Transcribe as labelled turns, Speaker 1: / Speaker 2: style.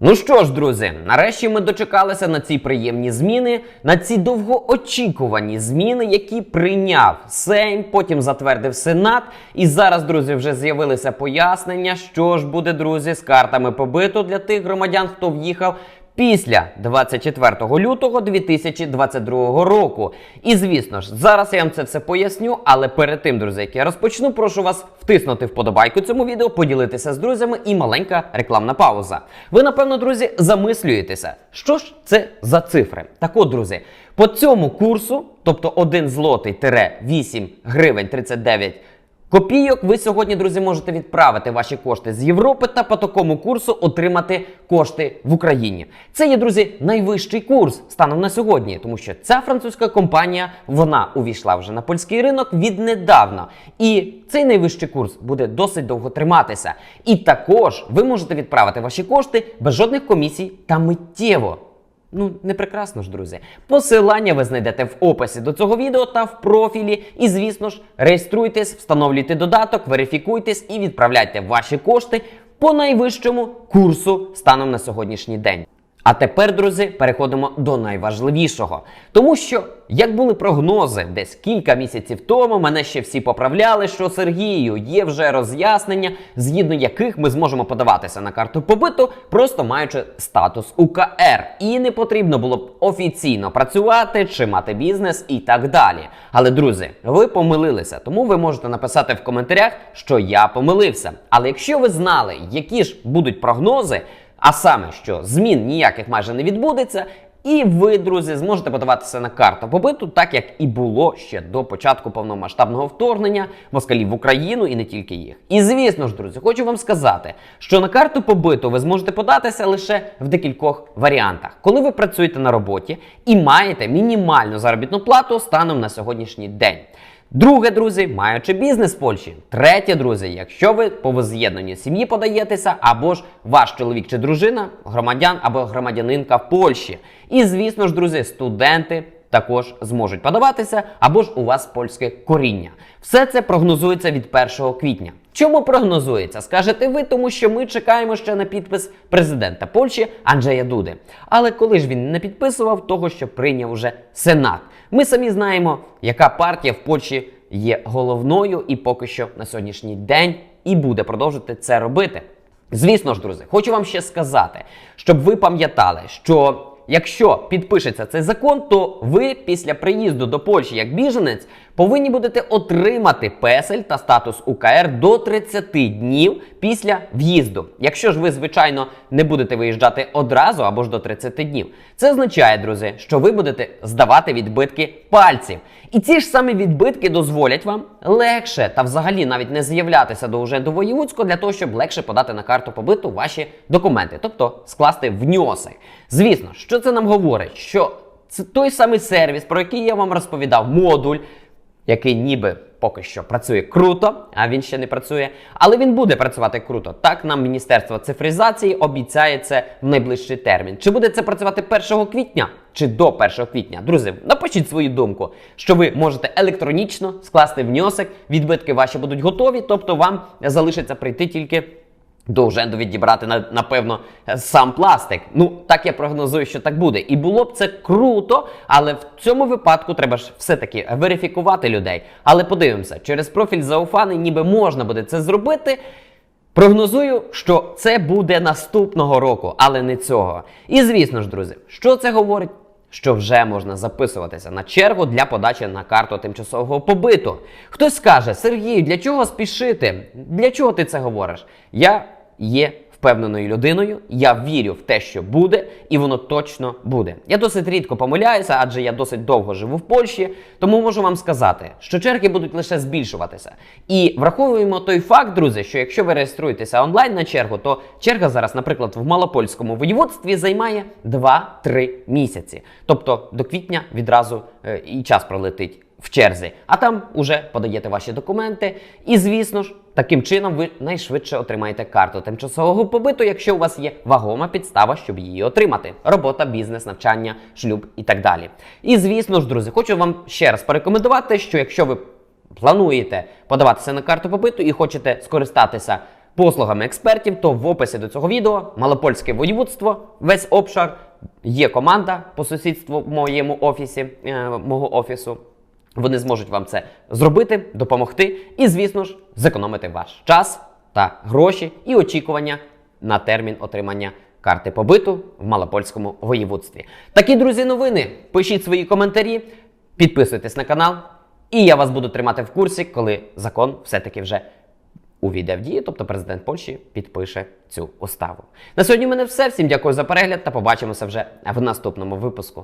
Speaker 1: Ну що ж, друзі, нарешті ми дочекалися на ці приємні зміни, на ці довгоочікувані зміни, які прийняв Сейм, потім затвердив Сенат. І зараз, друзі, вже з'явилися пояснення, що ж буде, друзі, з картами побито для тих громадян, хто в'їхав. Після 24 лютого 2022 року. І звісно ж, зараз я вам це все поясню. Але перед тим, друзі, як я розпочну, прошу вас втиснути вподобайку цьому відео, поділитися з друзями і маленька рекламна пауза. Ви, напевно, друзі, замислюєтеся, що ж це за цифри? Так от, друзі, по цьому курсу, тобто 1 злотий тире 8 гривень 39 Копійок ви сьогодні, друзі, можете відправити ваші кошти з Європи та по такому курсу отримати кошти в Україні. Це є, друзі, найвищий курс станом на сьогодні, тому що ця французька компанія вона увійшла вже на польський ринок віднедавна. І цей найвищий курс буде досить довго триматися. І також ви можете відправити ваші кошти без жодних комісій та миттєво. Ну, не прекрасно ж, друзі. Посилання ви знайдете в описі до цього відео та в профілі. І, звісно ж, реєструйтесь, встановлюйте додаток, верифікуйтесь і відправляйте ваші кошти по найвищому курсу станом на сьогоднішній день. А тепер, друзі, переходимо до найважливішого. Тому що, як були прогнози десь кілька місяців тому, мене ще всі поправляли, що Сергію є вже роз'яснення, згідно яких ми зможемо подаватися на карту побиту, просто маючи статус УКР. І не потрібно було б офіційно працювати чи мати бізнес і так далі. Але, друзі, ви помилилися, тому ви можете написати в коментарях, що я помилився. Але якщо ви знали, які ж будуть прогнози. А саме, що змін ніяких майже не відбудеться, і ви, друзі, зможете подаватися на карту побиту, так як і було ще до початку повномасштабного вторгнення москалів в Україну і не тільки їх. І звісно ж, друзі, хочу вам сказати, що на карту побиту ви зможете податися лише в декількох варіантах, коли ви працюєте на роботі і маєте мінімальну заробітну плату станом на сьогоднішній день. Друге, друзі, маючи бізнес в Польщі. Третє, друзі, якщо ви по воз'єднанні сім'ї подаєтеся, або ж ваш чоловік чи дружина, громадян або громадянинка в Польщі. І звісно ж, друзі, студенти. Також зможуть подаватися, або ж у вас польське коріння. Все це прогнозується від 1 квітня. Чому прогнозується? Скажете ви, тому що ми чекаємо ще на підпис президента Польщі Анджея Дуди. Але коли ж він не підписував того, що прийняв уже Сенат, ми самі знаємо, яка партія в Польщі є головною і поки що на сьогоднішній день і буде продовжувати це робити. Звісно ж, друзі, хочу вам ще сказати, щоб ви пам'ятали, що якщо підпишеться цей закон, то ви після приїзду до Польщі як біженець повинні будете отримати песель та статус УКР до 30 днів після в'їзду. Якщо ж ви, звичайно, не будете виїжджати одразу або ж до 30 днів. Це означає, друзі, що ви будете здавати відбитки пальців. І ці ж самі відбитки дозволять вам легше та взагалі навіть не з'являтися до уже до воєвудського для того, щоб легше подати на карту побиту ваші документи, тобто скласти вньоси. Звісно, що це нам говорить? Що це той самий сервіс, про який я вам розповідав, модуль, який ніби поки що працює круто, а він ще не працює. Але він буде працювати круто. Так нам Міністерство цифризації обіцяє це в найближчий термін. Чи буде це працювати 1 квітня? Чи до 1 квітня? Друзі, напишіть свою думку, що ви можете електронічно скласти внесок, відбитки ваші будуть готові, тобто вам залишиться прийти тільки. До Уженду відібрати на- напевно сам пластик. Ну так я прогнозую, що так буде. І було б це круто, але в цьому випадку треба ж все-таки верифікувати людей. Але подивимося, через профіль зауфаний, ніби можна буде це зробити. Прогнозую, що це буде наступного року, але не цього. І звісно ж, друзі, що це говорить? Що вже можна записуватися на чергу для подачі на карту тимчасового побиту. Хтось скаже: Сергій, для чого спішити? Для чого ти це говориш? Я є впевненою людиною, я вірю в те, що буде, і воно точно буде. Я досить рідко помиляюся, адже я досить довго живу в Польщі, тому можу вам сказати, що черги будуть лише збільшуватися. І враховуємо той факт, друзі, що якщо ви реєструєтеся онлайн на чергу, то черга зараз, наприклад, в малопольському воєводстві займає 2-3 місяці. Тобто до квітня відразу е, і час пролетить в черзі, а там уже подаєте ваші документи. І звісно ж, таким чином ви найшвидше отримаєте карту тимчасового побиту, якщо у вас є вагома підстава, щоб її отримати: робота, бізнес, навчання, шлюб і так далі. І звісно ж, друзі, хочу вам ще раз порекомендувати, що якщо ви плануєте подаватися на карту побиту і хочете скористатися послугами експертів, то в описі до цього відео Малопольське воєводство, весь обшар, є команда по сусідству в моєму офісі, е, мого офісу. Вони зможуть вам це зробити, допомогти і, звісно ж, зекономити ваш час та гроші і очікування на термін отримання карти побиту в Малопольському воєводстві. Такі друзі, новини. Пишіть свої коментарі, підписуйтесь на канал, і я вас буду тримати в курсі, коли закон все-таки вже увійде в дію, тобто президент Польщі підпише цю уставу. На сьогодні в мене все. Всім дякую за перегляд та побачимося вже в наступному випуску.